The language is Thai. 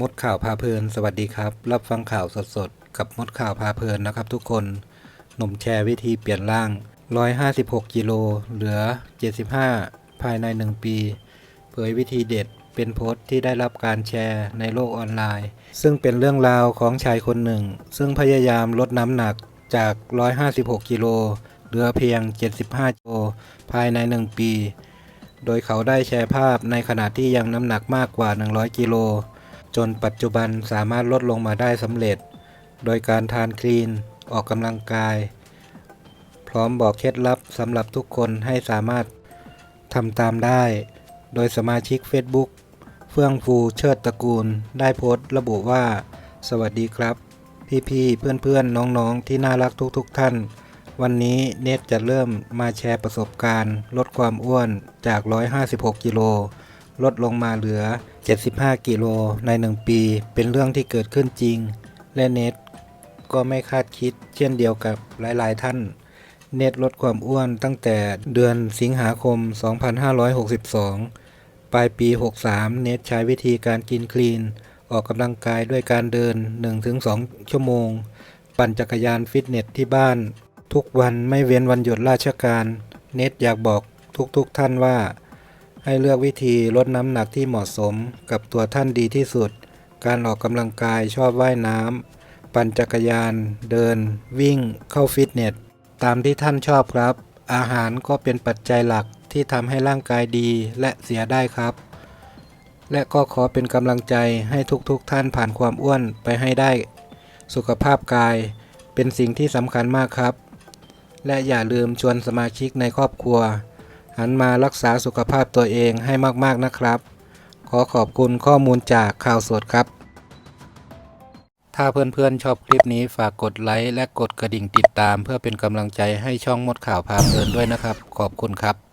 มดข่าวพาเพลิน สวัสดีครับ รับฟังข่าวสดๆ กับมดข่าวพาเพลินนะครับทุกคน หนุ่มแชร์วิธีเปลี่ยนร่าง 156 กิโล เหลือ 75 ภายใน 1 ปี เผยวิธีเด็ดเป็นโพสต์ที่ได้รับการแชร์ในโลกออนไลน์ ซึ่งเป็นเรื่องราวของชายคนหนึ่ง ซึ่งพยายามลดน้ำหนักจาก 156 กิโล เหลือเพียง 75กิโลภายใน 1 ปี โดยเขาได้แชร์ภาพในขณะที่ยังน้ำหนักมากกว่า 100 กิโล จนปัจจุบันสามารถลดลงมาได้สำเร็จ โดยการทานคลีน ออกกำลังกาย พร้อมบอกเคล็ดลับสำหรับทุกคนให้สามารถทำตามได้ โดยสมาชิก Facebook เฟื่องฟูเชิดตระกูล ได้โพสต์ระบุว่า สวัสดีครับ พี่ๆ เพื่อนๆ น้องๆ ที่น่ารักทุกๆ ท่าน วันนี้เนตจะเริ่มมาแชร์ประสบการณ์ ลดความอ้วนจาก 156 กิโล ลดลงมาเหลือ 75 กิโลใน 1 ปี เป็นเรื่องที่เกิดขึ้นจริง และเนตก็ไม่คาดคิด เช่นเดียวกับหลายๆ ท่าน เนตลดความอ้วนตั้งแต่เดือนสิงหาคม 2562 ปลายปี 63 เนตใช้วิธีการกินคลีน ออกกำลังกายด้วยการเดิน 1-2 ชั่วโมง ปั่นจักรยานฟิตเนสที่บ้าน ทุกวันไม่เว้นวันหยุดราชการ เนตอยากบอกทุกๆทท่านว่า ให้เลือกวิธีลดน้ำหนักที่เหมาะสมกับตัวท่านดีที่สุด การออกกำลังกายชอบว่ายน้ำปั่นจักรยาน เดิน วิ่ง เข้าฟิตเนส ตามที่ท่านชอบครับ อาหารก็เป็นปัจจัยหลักที่ทำให้ร่างกายดีและเสียได้ครับ และก็ขอเป็นกำลังใจให้ทุกๆทท่านผ่านความอ้วนไปให้ได้ สุขภาพกายเป็นสิ่งที่สำคัญมากครับ และอย่าลืมชวนสมาชิกในครอบครัว หันมารักษาสุขภาพตัวเองให้มากๆนะครับ ขอขอบคุณข้อมูลจากข่าวสดครับ ถ้าเพื่อนๆชอบคลิปนี้ฝากกดไลค์และกดกระดิ่งติดตาม เพื่อเป็นกำลังใจให้ช่องมดข่าวพาเพลินด้วยนะครับ ขอบคุณครับ